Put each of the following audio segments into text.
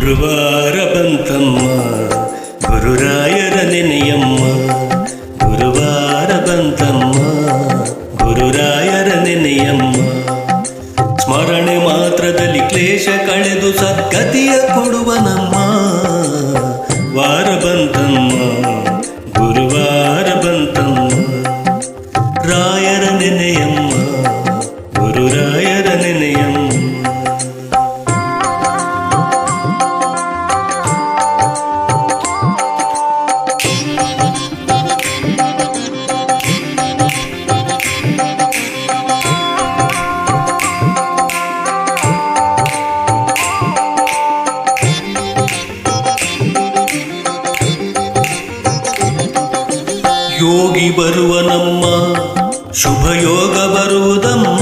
ಗುರುವಾರ ಬಂತಮ್ಮ ಗುರುರಾಯರ ನೆನೆಯಮ್ಮ ಗುರುವಾರ ಬಂತಮ್ಮ ಗುರುರಾಯರ ನೆನೆಯಮ್ಮ ಯೋಗಿ ಬರುವ ನಮ್ಮ ಶುಭ ಯೋಗ ಬರುವುದಮ್ಮ.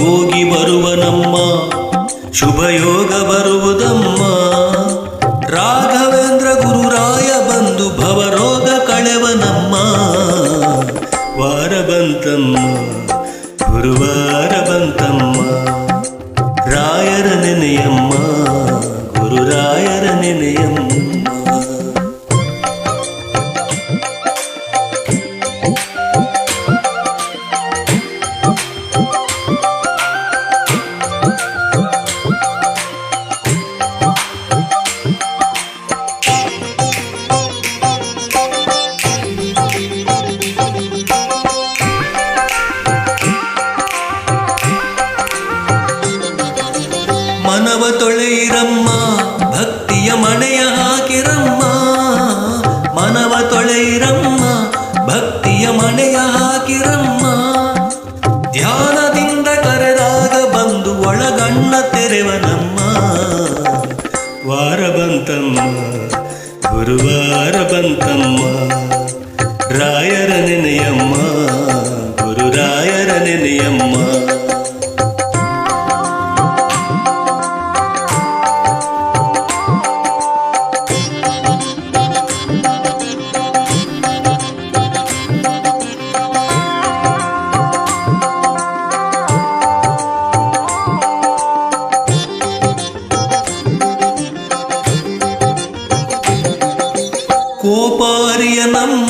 ಯೋಗಿ ಬರುವ ನಮ್ಮ ಶುಭ ಯೋಗ ಬರುವುದಮ್ಮ. ರಾಘವೇಂದ್ರ ಗುರುರಾಯ ಬಂದು ಭವರೋಗ ಕಳೆವ ನಮ್ಮ ವಾರ ಬಂತಮ್ಮ, ಗುರುವಾರ ಬಂತಮ್ಮ. ರಾಯರ ನೆನೆಯಮ್ಮ, ಗುರುರಾಯರ ನೆನೆಯಮ್ಮ. ಮನವ ತೊಳೆಯಿರಮ್ಮ ಭಕ್ತಿಯ ಮಣೆಯ ಹಾಕಿರಮ್ಮ. ಧ್ಯಾನದಿಂದ ಕರೆದಾಗ ಬಂದು ಒಳಗಣ್ಣ ತೆರೆವನಮ್ಮ. ವಾರ ಬಂತಮ್ಮ, ಗುರುವಾರ ಬಂತಮ್ಮ. ರಾಯರ ನೆನೆಯಮ್ಮ, ಗುರುರಾಯರ ನೆನೆಯಮ್ಮ. ಕೋಪಾರಿಯ ನಮ್ಮ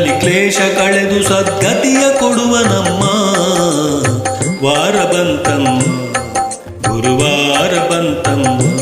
ಮಾತ್ರದಲ್ಲಿ ಕ್ಲೇಶ ಕಳೆದು ಸದ್ಗತಿಯ ಕೊಡುವ ನಮ್ಮ ವಾರ ಬಂತಮ್ಮ ಗುರುವಾರ ಬಂತಮ್ಮ.